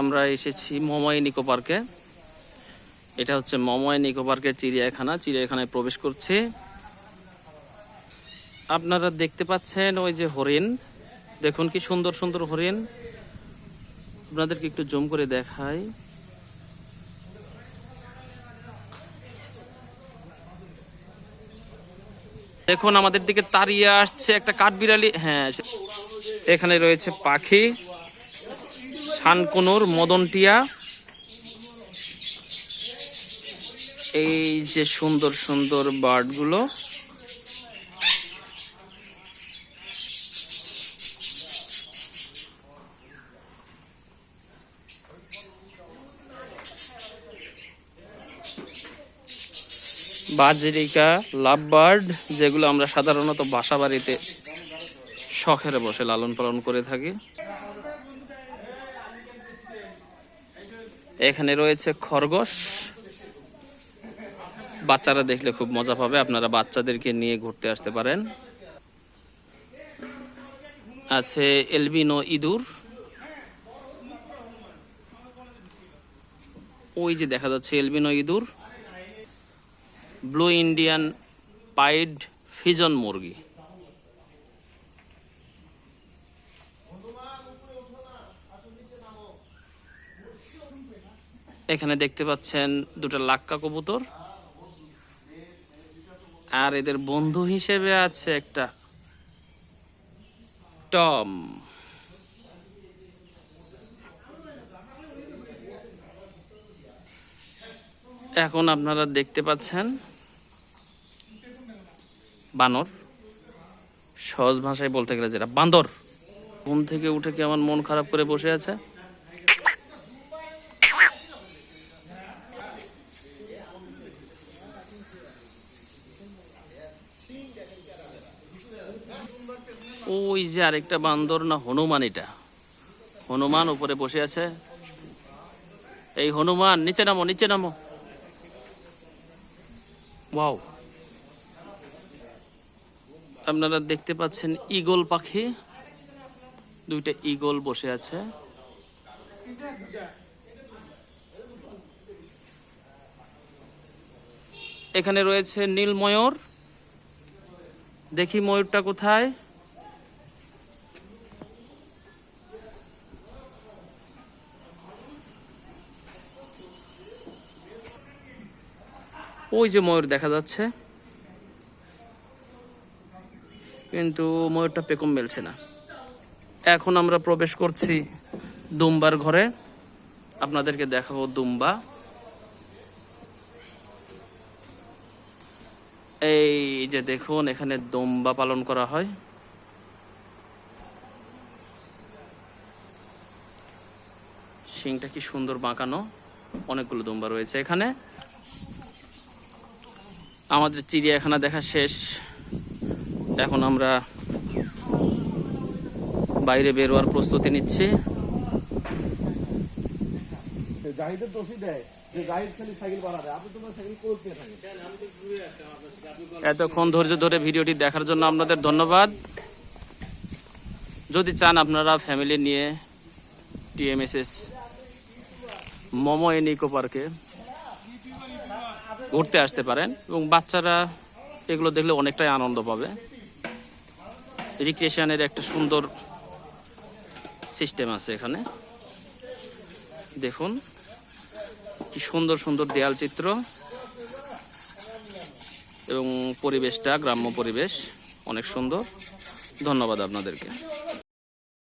আমরা এসেছি মময় নিকো পার্কে। এটা হচ্ছে মময় নিকো পার্কের চিড়িয়াখানা। চিড়িয়াখানায় প্রবেশ করছে। আপনারা দেখতে পাচ্ছেন ওই যে হরিণ। দেখুন কি সুন্দর সুন্দর হরিণ। আপনাদেরকে একটু জুম করে দেখাই। দেখুন, আমাদের দিকে তাড়িয়ে আসছে একটা কাঠবিড়ালি। হ্যাঁ এখানে রয়েছে পাখি। শানকুনুর মদনটিয়া। এই যে সুন্দর সুন্দর বার্ডগুলো। বাজরিকা লাভ বার্ড যেগুলো আমরা সাধারণত বাসা বাড়িতে শখের বসে লালন পালন করে থাকি। এখানে রয়েছে খরগোশ। বাচ্চারা দেখলে খুব মজা পাবে। আপনারা বাচ্চাদেরকে নিয়ে ঘুরতে আসতে পারেন। আছে এলবিনো ইঁদুর। ওই যে দেখা যাচ্ছে এলবিনো ইঁদুর। ব্লু ইন্ডিয়ান পাইড ফিজন মুরগি। এখানে দেখতে পাচ্ছেন দুটো লাক্কা কবুতর। আর এদের বন্ধু হিসেবে আছে একটা টম। এখন আপনারা দেখতে পাচ্ছেন বানর। সহজ ভাষায় বলতে গেলে যেটা বান্দর। ঘুম থেকে উঠে কেমন মন খারাপ করে বসে আছে? ওই যে আরেকটা বান্দর না হনুমান এটা। হনুমান উপরে বসে আছে। এই হনুমান, নিচে নামো নিচে নামো। ওয়াও। আপনারা দেখতে পাচ্ছেন ঈগল পাখি। দুইটা ঈগল বসে আছে। এখানে রয়েছে নীল ময়ূর দেখি ময়ূরটা কোথায়? ওই যে ময়ূর দেখা যাচ্ছে। কিন্তু ময়ূরটা পেকম মেলছে না। এখন আমরা প্রবেশ করছি দুম্বার ঘরে। আপনাদেরকে দেখাবো দুম্বা। এই যে দেখুন, এখানে দুম্বা পালন করা হয়। শিংটা কি সুন্দর বাঁকানো। অনেকগুলো দুম্বা রয়েছে এখানে। আমাদের চিড়িয়াখানা দেখা শেষ। এখন আমরা বাইরে বেরোয়ার প্রস্তুতি নিচ্ছি। জাহিদের দোষী দেয়। এতক্ষণ ধৈর্য ধরে ভিডিওটি দেখার জন্য আপনাদের ধন্যবাদ। যদি চান আপনারা ফ্যামিলি নিয়ে টিএমএসএস মোমো এন ইকো পার্কে ঘুরতে আসতে পারেন এবং বাচ্চারা এগুলো দেখলে অনেকটাই আনন্দ পাবে। রিক্রিয়েশনের একটা সুন্দর সিস্টেম আছে এখানে। দেখুন, কি সুন্দর সুন্দর দেয়াল চিত্র এবং পরিবেশটা, গ্রাম্য পরিবেশ, অনেক সুন্দর। ধন্যবাদ আপনাদেরকে।